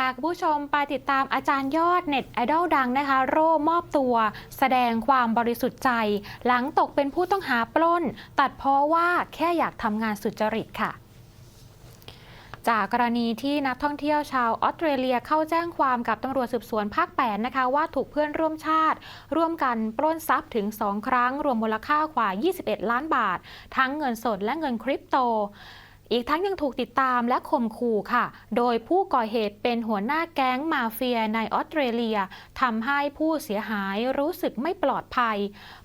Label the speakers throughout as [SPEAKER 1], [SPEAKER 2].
[SPEAKER 1] พาคุณผู้ชมไปติดตามอาจารย์ยอดเน็ตไอดอลดังนะคะ โร่มอบตัว แสดงความบริสุทธิ์ใจ หลังตกเป็นผู้ต้องหาปล้น ตัดเพราะว่าแค่อยากทำงานสุจริตค่ะจากกรณีที่นักท่องเที่ยวชาวออสเตรเลียเข้าแจ้งความกับตำรวจสืบสวนภาค 8 นะคะ ว่าถูกเพื่อนร่วมชาติ ร่วมกันปล้นทรัพย์ถึง 2 ครั้ง รวมมูลค่ากว่า 21 ล้านบาท ทั้งเงินสดและเงินคริปโต อีกทั้งยังถูกติดตามและข่มขู่ค่ะ โดยผู้ก่อเหตุเป็นหัวหน้าแก๊งมาเฟียในออสเตรเลียทำให้ผู้เสียหายรู้สึกไม่ปลอดภัย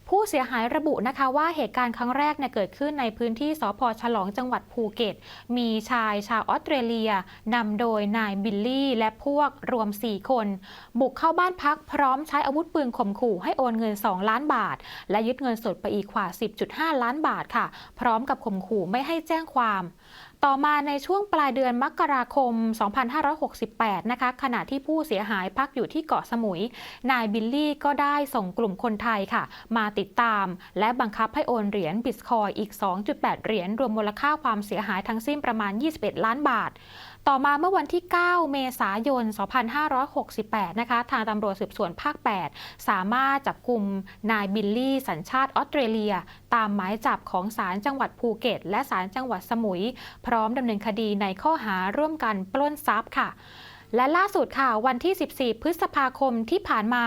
[SPEAKER 1] ผู้เสียหายระบุนะคะว่าเหตุการณ์ครั้งแรกเนี่ยเกิดขึ้นในพื้นที่สพฉลองจังหวัดภูเก็ต มีชายชาวออสเตรเลียนำโดยนายบิลลี่ และพวกรวม 4 คน บุกเข้าบ้านพักพร้อมใช้อาวุธปืนข่มขู่ให้โอนเงิน 2 ล้านบาท และยึดเงินสดไปอีกกว่า 10.5 ล้านบาทค่ะ พร้อมกับข่มขู่ไม่ให้แจ้งความต่อมาในช่วงปลายเดือนมกราคม 2568 นะคะ ขณะที่ผู้เสียหายพักอยู่ที่เกาะสมุย นายบิลลี่ก็ได้ส่งกลุ่มคนไทยค่ะ มาติดตาม และบังคับให้โอนเหรียญบิตคอยอีก 2.8 เหรียญรวมมูลค่าความเสียหายทั้งสิ้นประมาณ 21 ล้านบาทต่อมาเมื่อวันที่ 9 เมษายน 2568 นะคะ ทางตำรวจสืบสวนภาค 8 สามารถจับกลุ่มนายบิลลี่ สัญชาติออสเตรเลีย ตามหมายจับของศาลจังหวัดภูเก็ต และศาลจังหวัดสมุยพร้อมดำเนินคดีในข้อหาร่วมกันปล้นทรัพย์ค่ะและล่าสุดค่ะ วันที่ 14 พฤษภาคมที่ผ่านมา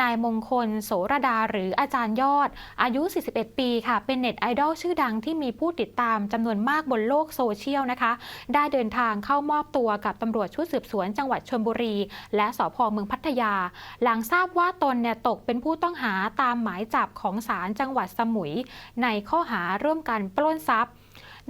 [SPEAKER 1] นายมงคล โสรดาหรืออาจารย์ยอด อายุ 41 ปีค่ะ เป็นเน็ตไอดอลชื่อดังที่มีผู้ติดตามจำนวนมากบนโลกโซเชียลนะคะ ได้เดินทางเข้ามอบตัวกับตำรวจชุดสืบสวนจังหวัดชลบุรี และสพเมืองพัทยา หลังทราบว่าตนเนี่ยตกเป็นผู้ต้องหาตามหมายจับของศาลจังหวัดสมุย ในข้อหาร่วมกันปล้นทรัพย์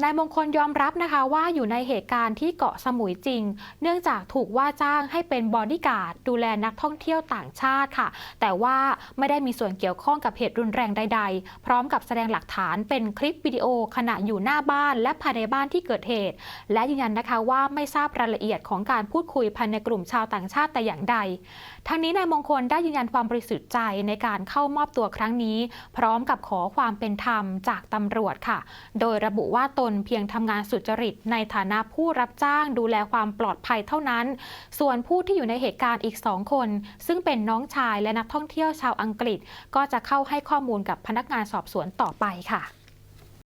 [SPEAKER 1] นายมงคลยอมรับนะคะว่าอยู่ในเหตุการณ์ที่เกาะสมุยจริง เนื่องจากถูกว่าจ้างให้เป็นบอดี้การ์ดดูแลนักท่องเที่ยวต่างชาติค่ะ แต่ว่าไม่ได้มีส่วนเกี่ยวข้องกับเหตุรุนแรงใด ๆ พร้อมกับแสดงหลักฐานเป็นคลิปวิดีโอขณะอยู่หน้าบ้านและภายในบ้านที่เกิดเหตุ และยืนยันนะคะว่าไม่ทราบรายละเอียดของการพูดคุยภายในกลุ่มชาวต่างชาติแต่อย่างใด ทั้งนี้นายมงคลได้ยืนยันความบริสุทธิ์ใจในการเข้ามอบตัวครั้งนี้ พร้อมกับขอความเป็นธรรมจากตำรวจค่ะ โดยระบุว่าตนเพียงทำงานสุจริต ในฐานะผู้รับจ้างดูแลความปลอดภัยเท่านั้น ส่วนผู้ที่อยู่ในเหตุการณ์อีกสองคน ซึ่งเป็นน้องชายและนักท่องเที่ยวชาวอังกฤษ ก็จะเข้าให้ข้อมูลกับพนักงานสอบสวนต่อไปค่ะ